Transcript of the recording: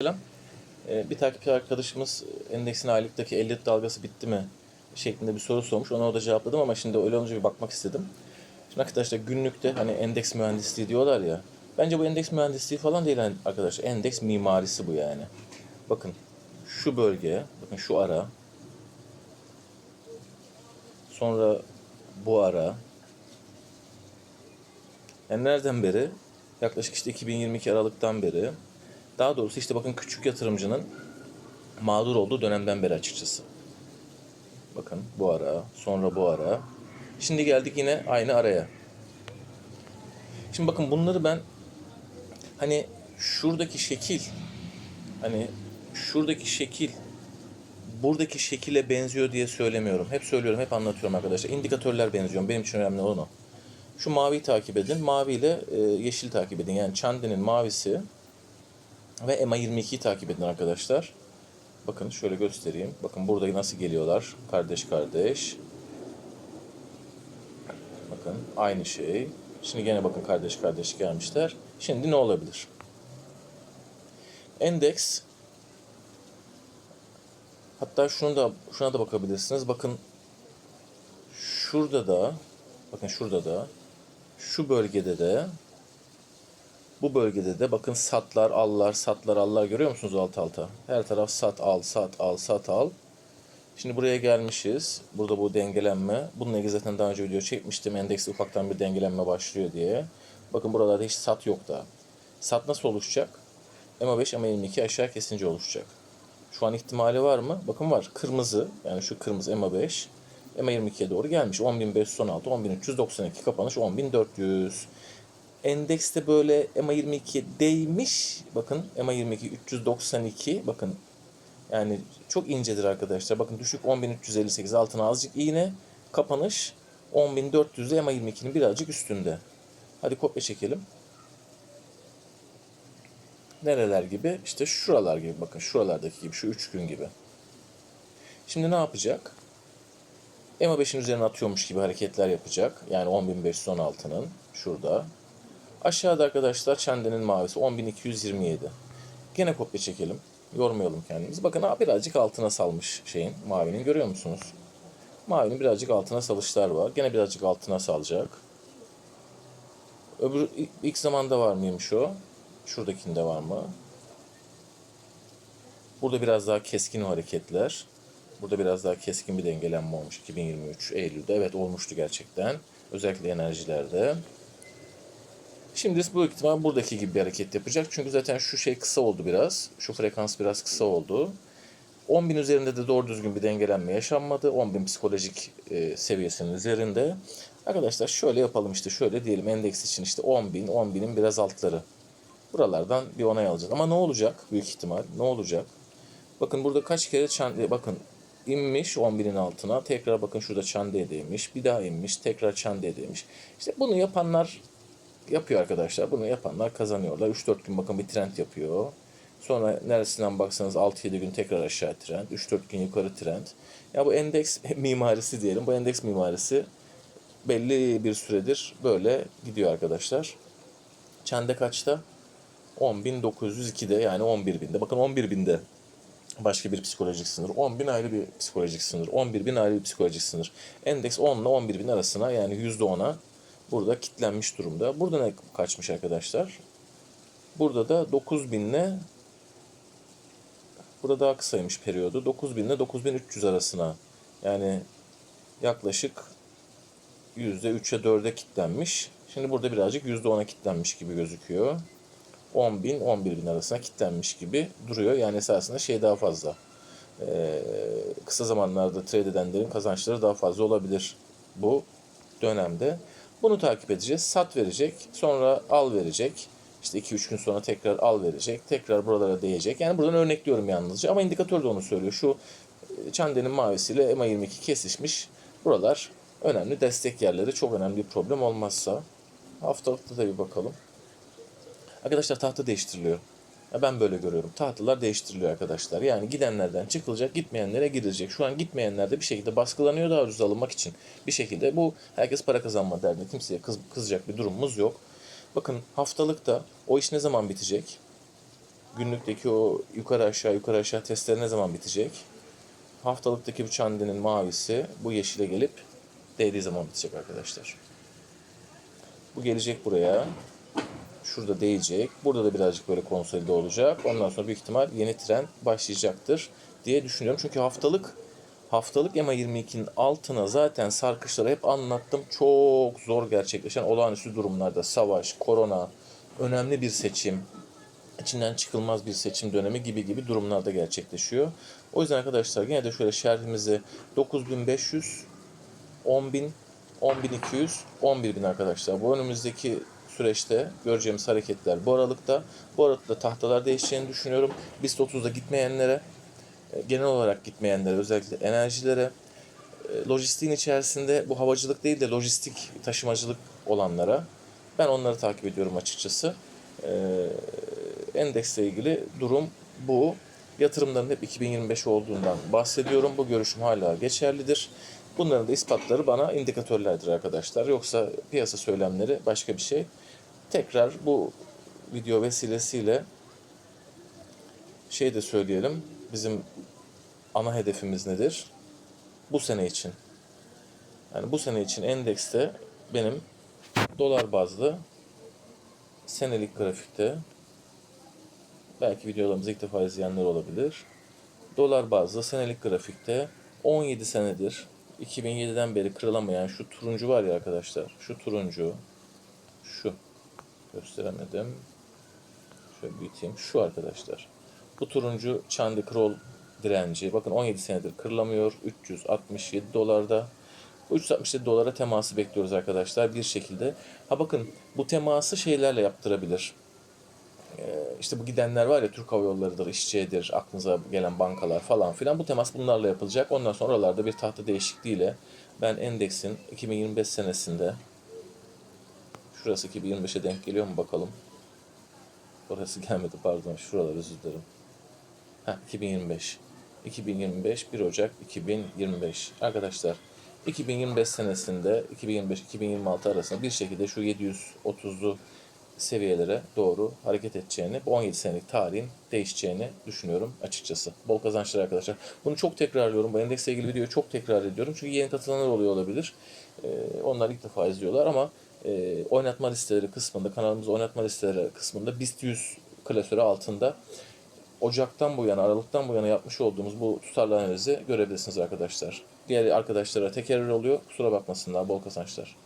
Selam. Ee, bir takipçi arkadaşımız endeksin aylıktaki 50 dalgası bitti mi şeklinde bir soru sormuş. Ona da cevapladım ama şimdi öyle olunca bir bakmak istedim. Şimdi arkadaşlar günlükte hani endeks mühendisliği diyorlar ya. Bence bu endeks mühendisliği falan değil hani arkadaşlar. Endeks mimarisi bu yani. Bakın şu bölge, bakın şu ara. Sonra bu ara. Yani nereden beri? Yaklaşık işte 2022 Aralık'tan beri daha doğrusu işte bakın küçük yatırımcının mağdur olduğu dönemden beri açıkçası. Bakın bu ara, sonra bu ara. Şimdi geldik yine aynı araya. Şimdi bakın bunları ben hani şuradaki şekil hani şuradaki şekil buradaki şekile benziyor diye söylemiyorum. Hep söylüyorum, hep anlatıyorum arkadaşlar. İndikatörler benziyor. Benim için önemli olan o. Şu maviyi takip edin. Mavi ile e, yeşil takip edin. Yani Çandi'nin mavisi ve EMA 22'yi takip edin arkadaşlar. Bakın şöyle göstereyim. Bakın burada nasıl geliyorlar. Kardeş kardeş. Bakın aynı şey. Şimdi gene bakın kardeş kardeş gelmişler. Şimdi ne olabilir? Endeks hatta şunu da şuna da bakabilirsiniz. Bakın şurada da bakın şurada da şu bölgede de bu bölgede de bakın satlar, allar, satlar, allar görüyor musunuz alt alta? Her taraf sat, al, sat, al, sat, al. Şimdi buraya gelmişiz. Burada bu dengelenme. Bununla ilgili zaten daha önce video çekmiştim. Endekste ufaktan bir dengelenme başlıyor diye. Bakın buralarda hiç sat yok daha. Sat nasıl oluşacak? MA5, MA22 aşağı kesince oluşacak. Şu an ihtimali var mı? Bakın var. Kırmızı, yani şu kırmızı MA5, MA22'ye doğru gelmiş. 10.516, 10.392 kapanış 10.400 endekste böyle EMA 22 değmiş. Bakın EMA 22 392. Bakın yani çok incedir arkadaşlar. Bakın düşük 10.358 altına azıcık iğne. Kapanış 10.400'de EMA 22'nin birazcık üstünde. Hadi kopya çekelim. Nereler gibi? İşte şuralar gibi. Bakın şuralardaki gibi. Şu üç gün gibi. Şimdi ne yapacak? EMA 5'in üzerine atıyormuş gibi hareketler yapacak. Yani 10.516'nın şurada. Aşağıda arkadaşlar Çende'nin mavisi 10.227. Gene kopya çekelim. Yormayalım kendimizi. Bakın ha, birazcık altına salmış şeyin mavinin görüyor musunuz? Mavinin birazcık altına salışlar var. Gene birazcık altına salacak. Öbür ilk zamanda var mıymış o? Şuradakinde var mı? Burada biraz daha keskin hareketler. Burada biraz daha keskin bir dengelenme olmuş 2023 Eylül'de. Evet olmuştu gerçekten. Özellikle enerjilerde. Şimdi bu ihtimal buradaki gibi bir hareket yapacak. Çünkü zaten şu şey kısa oldu biraz. Şu frekans biraz kısa oldu. 10.000 üzerinde de doğru düzgün bir dengelenme yaşanmadı. 10.000 psikolojik e, seviyesinin üzerinde. Arkadaşlar şöyle yapalım işte şöyle diyelim endeks için işte 10.000, 10.000'in biraz altları. Buralardan bir onay alacağız. Ama ne olacak büyük ihtimal? Ne olacak? Bakın burada kaç kere çan bakın inmiş 11'in altına. Tekrar bakın şurada çandeye değmiş. Bir daha inmiş. Tekrar çandeye değmiş. İşte bunu yapanlar yapıyor arkadaşlar. Bunu yapanlar kazanıyorlar. 3-4 gün bakın bir trend yapıyor. Sonra neresinden baksanız 6-7 gün tekrar aşağı trend. 3-4 gün yukarı trend. Ya bu endeks mimarisi diyelim. Bu endeks mimarisi belli bir süredir böyle gidiyor arkadaşlar. Çende kaçta? 10.902'de yani 11.000'de. Bakın 11.000'de başka bir psikolojik sınır. 10.000 ayrı bir psikolojik sınır. 11.000 ayrı bir psikolojik sınır. Endeks 10 ile 11.000 arasına yani %10'a burada kitlenmiş durumda. Burada ne kaçmış arkadaşlar? Burada da 9000 ile burada daha kısaymış periyodu. 9000 ile 9300 arasına yani yaklaşık %3'e 4'e kitlenmiş. Şimdi burada birazcık %10'a kitlenmiş gibi gözüküyor. 10 bin 11 bin arasına kitlenmiş gibi duruyor. Yani esasında şey daha fazla. Ee, kısa zamanlarda trade edenlerin kazançları daha fazla olabilir bu dönemde. Bunu takip edeceğiz. Sat verecek. Sonra al verecek. İşte 2-3 gün sonra tekrar al verecek. Tekrar buralara değecek. Yani buradan örnekliyorum yalnızca. Ama indikatör de onu söylüyor. Şu Çande'nin mavisiyle EMA 22 kesişmiş. Buralar önemli destek yerleri. Çok önemli bir problem olmazsa. Haftalıkta da bir bakalım. Arkadaşlar tahta değiştiriliyor. Ya ben böyle görüyorum. Tahtalar değiştiriliyor arkadaşlar. Yani gidenlerden çıkılacak, gitmeyenlere girilecek. Şu an gitmeyenler de bir şekilde baskılanıyor daha ucuz alınmak için. Bir şekilde bu herkes para kazanma derdinde. Kimseye kız, kızacak bir durumumuz yok. Bakın haftalıkta o iş ne zaman bitecek? günlükteki o yukarı aşağı yukarı aşağı testleri ne zaman bitecek? Haftalıktaki bu çandinin mavisi bu yeşile gelip değdiği zaman bitecek arkadaşlar. Bu gelecek buraya. Şurada değecek. Burada da birazcık böyle konsolide olacak. Ondan sonra büyük ihtimal yeni trend başlayacaktır diye düşünüyorum. Çünkü haftalık haftalık EMA 22'nin altına zaten sarkışları hep anlattım. Çok zor gerçekleşen olağanüstü durumlarda savaş, korona, önemli bir seçim, içinden çıkılmaz bir seçim dönemi gibi gibi durumlarda gerçekleşiyor. O yüzden arkadaşlar yine de şöyle şerhimizi 9500 10.000, 10.200, 11.000 arkadaşlar. Bu önümüzdeki süreçte göreceğimiz hareketler bu aralıkta. Bu aralıkta tahtalar değişeceğini düşünüyorum. BIST 30'da gitmeyenlere, e, genel olarak gitmeyenlere, özellikle enerjilere, e, lojistiğin içerisinde bu havacılık değil de lojistik taşımacılık olanlara ben onları takip ediyorum açıkçası. E, endeksle ilgili durum bu. Yatırımların hep 2025 olduğundan bahsediyorum. Bu görüşüm hala geçerlidir. Bunların da ispatları bana indikatörlerdir arkadaşlar. Yoksa piyasa söylemleri başka bir şey. Tekrar bu video vesilesiyle şey de söyleyelim. Bizim ana hedefimiz nedir? Bu sene için. Yani bu sene için endekste benim dolar bazlı senelik grafikte belki videolarımızı ilk defa izleyenler olabilir. Dolar bazlı senelik grafikte 17 senedir 2007'den beri kırılamayan şu turuncu var ya arkadaşlar. Şu turuncu. Şu. Gösteremedim. Şöyle büyüteyim. Şu arkadaşlar. Bu turuncu Crawl direnci. Bakın 17 senedir kırılamıyor. 367 dolarda. Bu 367 dolara teması bekliyoruz arkadaşlar bir şekilde. Ha bakın bu teması şeylerle yaptırabilir. Ee, işte bu gidenler var ya Türk Hava Yolları'dır, İşçi'dir, aklınıza gelen bankalar falan filan bu temas bunlarla yapılacak. Ondan sonra oralarda bir tahta değişikliğiyle ben endeksin 2025 senesinde şurası 2025'e denk geliyor mu bakalım. Orası gelmedi pardon şuralar özür dilerim. Heh, 2025. 2025 1 Ocak 2025. Arkadaşlar 2025 senesinde 2025-2026 arasında bir şekilde şu 730'lu seviyelere doğru hareket edeceğini, bu 17 senelik tarihin değişeceğini düşünüyorum açıkçası. Bol kazançlar arkadaşlar. Bunu çok tekrarlıyorum. Bu endekse ilgili videoyu çok tekrar ediyorum. Çünkü yeni katılanlar oluyor olabilir. Ee, onlar ilk defa izliyorlar ama e, oynatma listeleri kısmında, kanalımızın oynatma listeleri kısmında BIST 100 klasörü altında Ocak'tan bu yana, Aralık'tan bu yana yapmış olduğumuz bu tutarlı analizi görebilirsiniz arkadaşlar. Diğer arkadaşlara tekerrür oluyor. Kusura bakmasınlar. Bol kazançlar.